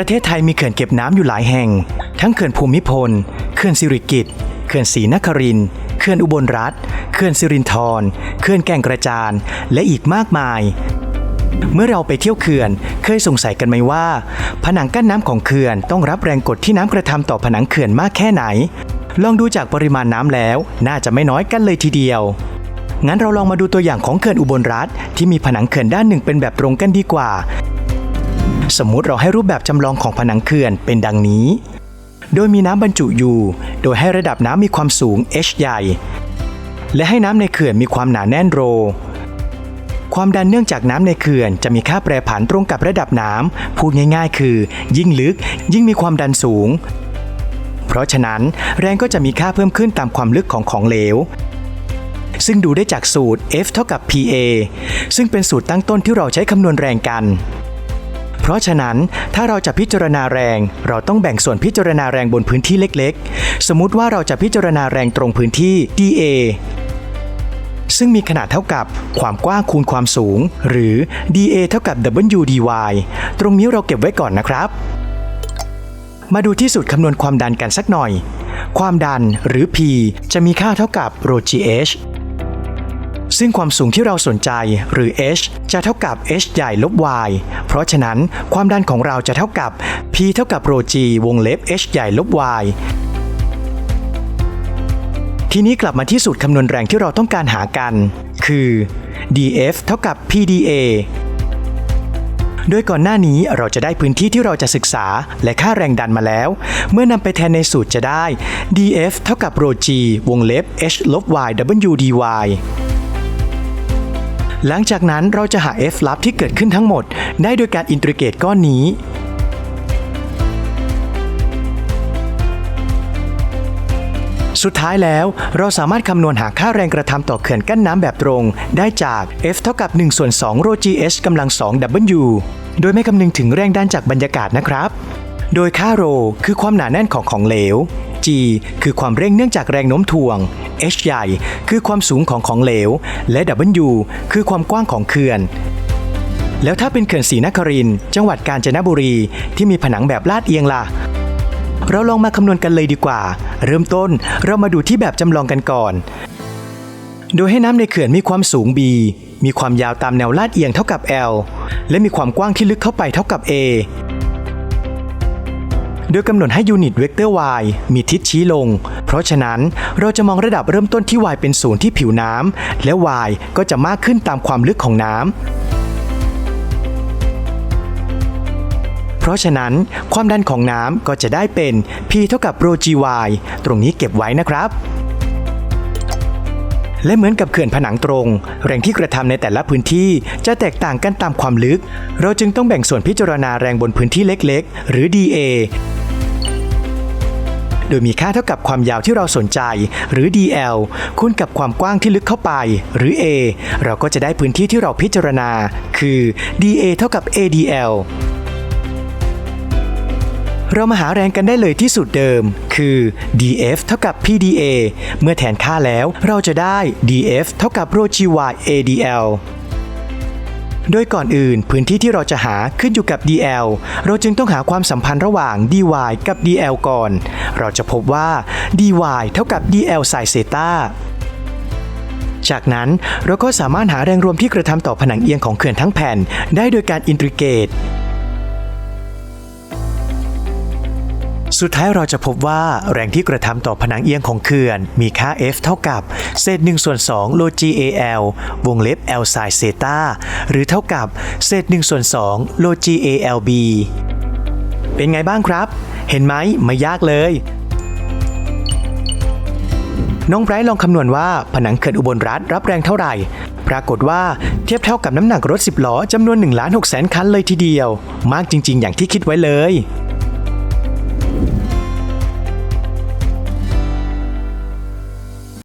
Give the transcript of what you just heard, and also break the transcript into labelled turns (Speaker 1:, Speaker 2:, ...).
Speaker 1: ประเทศไทยมีเขื่อนเก็บน้ำอยู่หลายแห่ง ทั้งเขื่อนภูมิพล เขื่อนสิริกิติ์เขื่อนศรีนครินเขื่อนอุบลรัฐ เขื่อนสิรินธรเขื่อนแก่งกระจาน และอีกมากมาย เมื่อเราไปเที่ยวเขื่อนเคยสงสัยกันไหมว่า ผนังกั้นน้ำของเขื่อนต้องรับแรงกดที่น้ำกระทำต่อผนังเขื่อนมากแค่ไหน ลองดูจากปริมาณน้ำแล้ว น่าจะไม่น้อยกันเลยทีเดียวงั้นเราลองมาดูตัวอย่างของเขื่อนอุบลรัฐที่มีผนังเขื่อนด้านหนึ่งเป็นแบบตรงกันดีกว่า สมมุติเราให้รูปแบบจำลองของผนังเขื่อนเป็นดังนี้ โดยมีน้ำบรรจุอยู่ โดยให้ระดับน้ำมีความสูง h ใหญ่ และให้น้ำในเขื่อนมีความหนาแน่นโร ความดันเนื่องจากน้ำในเขื่อนจะมีค่าแปรผันตรงกับระดับน้ำ พูดง่ายๆ คือ ยิ่งลึก ยิ่งมีความดันสูง เพราะฉะนั้นแรงก็จะมีค่าเพิ่มขึ้นตามความลึกของของเหลวซึ่งดูได้จากสูตร F เท่ากับ PA ซึ่งเป็นสูตรตั้งต้นที่เราใช้คำนวณแรงกัน ราะฉะนั้นถ้าเราจะพิจารณาแรง เราต้องแบ่งส่วนพิจารณาแรงบนพื้นที่เล็กๆ สมมุติว่าเราจะพิจารณาแรงตรงพื้นที่ dA ซึ่งมีขนาดเท่ากับความกว้างคูณความสูง หรือ dA เท่ากับ W dy ตรงนี้เราเก็บไว้ก่อนนะครับ มาดูที่สูตรคำนวณความดันกันสักหน่อย ความดันหรือ P จะมีค่าเท่ากับ ρ g h ซึ่งความสูงที่เราสนใจหรือ h จะเท่ากับ h ใหญ่ลบ y เพราะฉะนั้นความดันของเราจะเท่ากับ p เท่ากับ ρ g วงเล็บ h ใหญ่ลบ y ทีนี้กลับมาที่สูตรคำนวณแรงที่เราต้องการหากัน คือ df เท่ากับ pda โดยก่อนหน้านี้เราจะได้พื้นที่ที่เราจะศึกษาและค่าแรงดันมาแล้ว เมื่อนำไปแทนในสูตรจะได้ df เท่ากับ ρ g วงเล็บ h ลบ y w dy หลังจากนั้นเราจะหา f ลับที่เกิดขึ้นทั้งหมด ได้โดยการอินทิเกรตก้อนนี้ สุดท้ายแล้วเราสามารถคำนวณหาค่าแรงกระทำต่อเขื่อนกั้นน้ำแบบตรง ได้จาก F เท่ากับ1ส่วน2 ρ GH กำลัง2 W โดยไม่คำนึงถึงแรงดันจากบรรยากาศนะครับ โดยค่า ρ คือความหนาแน่นของของเหลว G คือความเร่งเนื่องจากแรงโน้มถ่วง H ใหญ่คือความสูงของของเหลว และ W คือความกว้างของเขื่อน แล้วถ้าเป็นเขื่อนศรีนครินจังหวัดกาญจนบุรีที่มีผนังแบบลาดเอียงล่ะ เราลองมาคำนวณกันเลยดีกว่า เริ่มต้นเรามาดูที่แบบจำลองกันก่อน โดยให้น้ำในเขื่อนมีความสูง b มีความยาวตามแนวลาดเอียงเท่ากับ l และมีความกว้างที่ลึกเข้าไปเท่ากับ a โดยกำหนดให้ยูนิตเวกเตอร์ y มีทิศชี้ลง เพราะฉะนั้นเราจะมองระดับเริ่มต้นที่ y เป็นศูนย์ที่ผิวน้ำและ y ก็จะมากขึ้นตามความลึกของน้ำเพราะฉะนั้นความดันของน้ำก็จะได้เป็น P เท่ากับ ρ g y ตรงนี้เก็บไว้นะครับ และเหมือนกับเขื่อนผนังตรง แรงที่กระทำในแต่ละพื้นที่จะแตกต่างกันตามความลึก เราจึงต้องแบ่งส่วนพิจารณาแรงบนพื้นที่เล็ก ๆ หรือ dA โดยมีค่าเท่ากับความยาวที่เราสนใจ หรือ dl คูณกับความกว้างที่ลึกเข้าไป หรือ a เราก็จะได้พื้นที่ที่เราพิจารณา คือ dA เท่ากับ adl เรามาหาแรงกันได้เลยที่สูตรเดิม คือ df เท่ากับ pda เมื่อแทนค่าแล้วเราจะได้ df เท่ากับ ρ g y adl โดยก่อนอื่นพื้นที่ที่เราจะหาขึ้นอยู่กับ dl เราจึงต้องหาความสัมพันธ์ระหว่าง dy กับ dl ก่อน เราจะพบว่า dy เท่ากับ dl sin เซตาจากนั้นเราก็สามารถหาแรงรวมที่กระทำต่อผนังเอียงของเขื่อนทั้งแผ่น ได้โดยการอินทิเกรต สุดท้ายเราจะพบว่าแรงที่กระทำต่อผนังเอียงของเขื่อน มีค่า F เท่ากับเศษ1ส่วน2โล GAL วงเล็บ L sin เซตาหรือเท่ากับเศษ1ส่วน2โล GALB เป็นไงบ้างครับ เห็นไหมไม่ยากเลยน้องไบรท์ลองคำนวณว่าผนังเขื่อนอุบลรัฐรับแรงเท่าไหร่ ปรากฏว่าเทียบเท่ากับน้ำหนักรถ 10 ล้อจำนวน1ล้าน6แสนคันเลยทีเดียว มากจริง ๆ อย่างที่คิดไว้เลย